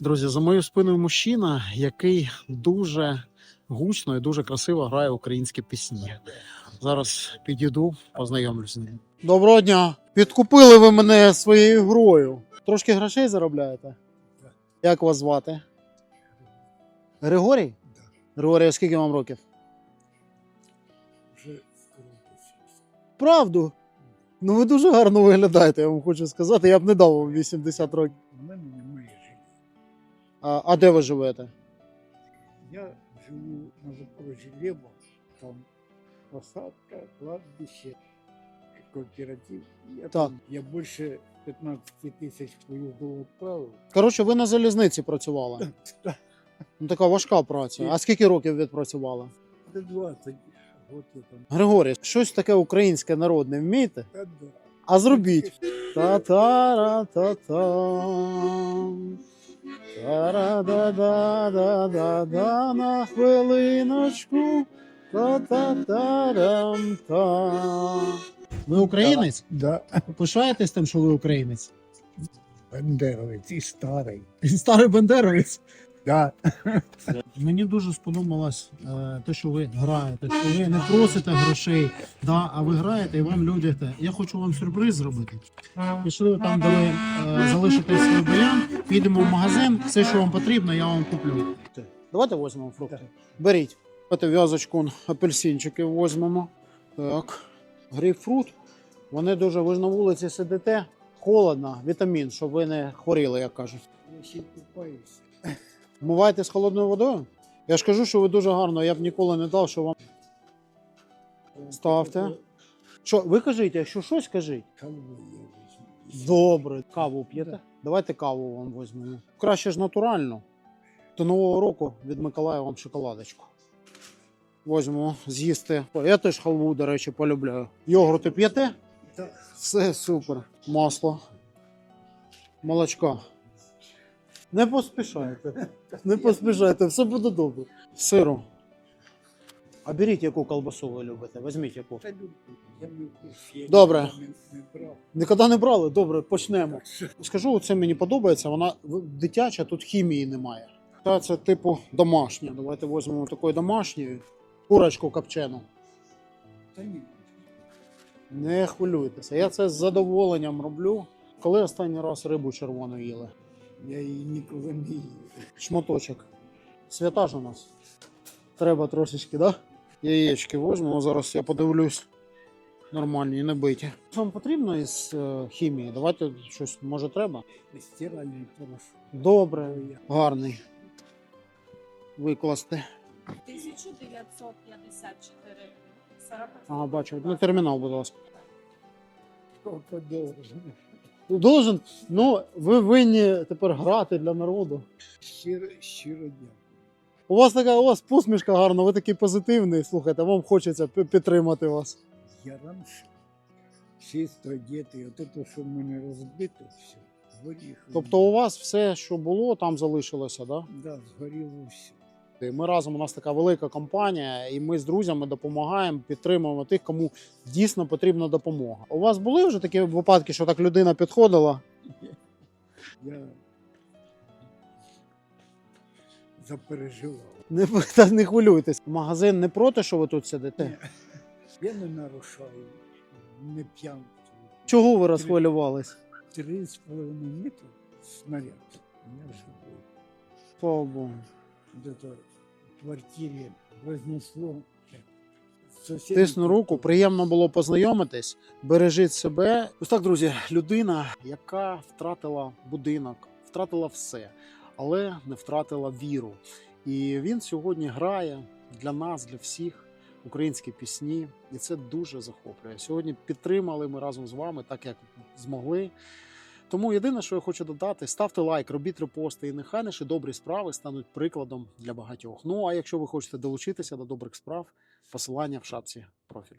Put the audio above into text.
Друзі, за моєю спиною мужчина, який дуже гучно і дуже красиво грає українські пісні. Зараз підійду, познайомлюсь з ним. Доброго дня! Підкупили ви мене своєю грою. Трошки грошей заробляєте? Як вас звати? Григорій? Григорій, а скільки вам років? Правду. Ну ви дуже гарно виглядаєте, я вам хочу сказати. Я б не дав вам 80 років. А, а де ви живете? Я живу на Запорожжі Лєво, там посадка, кладбище, кооператив. Я, Так. там- я більше 15 тисяч поїздів відправив. Коротше, ви на залізниці працювали. Ну, така важка праця. А скільки років відпрацювали? До 20 років там. Григорій, щось таке українське народне вмієте? Та да. А зробіть. Та-та-ра-та-та. Та-ра-да-да-да-да-да на хвилиночку. Та-та-та-рам-та. Ви українець? Да. Пишаєтесь тим, що ви українець? Бандеровець і старий. Старий бандеровець. Да. Мені дуже сподобалось е, те, що ви граєте, що ви не просите грошей, да, а ви граєте і вам людяте. Я хочу вам сюрприз зробити. Пішли там, де ви е, залишите свій баян, підемо в магазин, все, що вам потрібно, я вам куплю. Давайте візьмемо фрукти. Беріть. Давайте в'язочку апельсинчики візьмемо. Так. Грейпфрут. Вони дуже, ви ж на вулиці сидите, холодно, вітамін, щоб ви не хворіли, як кажуть. Я ще й купаюся. Вмиваєте з холодною водою? Я ж кажу, що ви дуже гарно, я б ніколи не дав, що вам. Ставте. Що, ви кажіть, якщо щось кажіть. Добре, каву п'єте? Давайте каву вам візьмемо. Краще ж натурально. До Нового року від Миколая вам шоколадочку. Возьмемо, з'їсти. Я теж халву, до речі, полюбляю. Йогурти п'єте? Все супер. Масло. Молочко. Не поспішайте. Не поспішайте, все буде добре. Сиру. А беріть, яку колбасу ви любите. Візьміть яку. Добре. Ніколи не брали? Добре, почнемо. Скажу, це мені подобається. Вона дитяча, тут хімії немає. Та це типу домашня. Давайте візьмемо такої домашньої. Курочку копчену. Не хвилюйтеся. Я це з задоволенням роблю. Коли останній раз рибу червону їли? Я її ніколи не їв. Шматочок. Свята ж у нас. Треба трошечки, да? Яєчки візьмемо. Зараз я подивлюсь. Нормальні, не биті. Вам потрібно із е, хімії? Давайте щось, може, треба? Стиральний порошок. Добре, гарний. Викласти. 1954 40 Ага, бачу. На термінал, будь ласка. Сколько должен. Должен, ну, ви винні тепер грати для народу. Щиро, щиро дякую. У вас така у вас посмішка гарна, ви такий позитивний. Слухайте, вам хочеться пі- підтримати вас. Я раніше чисто одетий, от це, що в мене розбито, все, згоріло. Тобто у вас все, що було, там залишилося, да? Да, згоріло все. Ми разом у нас така велика компанія, і ми з друзями допомагаємо, підтримуємо тих, кому дійсно потрібна допомога. У вас були вже такі випадки, що так людина підходила? Я запереживав. Не, та не хвилюйтесь. Магазин не проти, що ви тут сидите. Я не нарушаю, не п'янку. Чого ви розхвилювались? Три з половиною метра снаряд. Слава Богу. В квартире разнесло. Тисну руку, приємно було познайомитись. Бережіть себе. Ось так, друзі, людина, яка втратила будинок, втратила все, але не втратила віру. І він сьогодні грає для нас, для всіх українські пісні, і це дуже захоплює. Сьогодні підтримали ми разом з вами, так як змогли. Тому єдине, що я хочу додати, ставте лайк, робіть репости, і нехай наші добрі справи стануть прикладом для багатьох. Ну а якщо ви хочете долучитися до добрих справ, посилання в шапці профілю.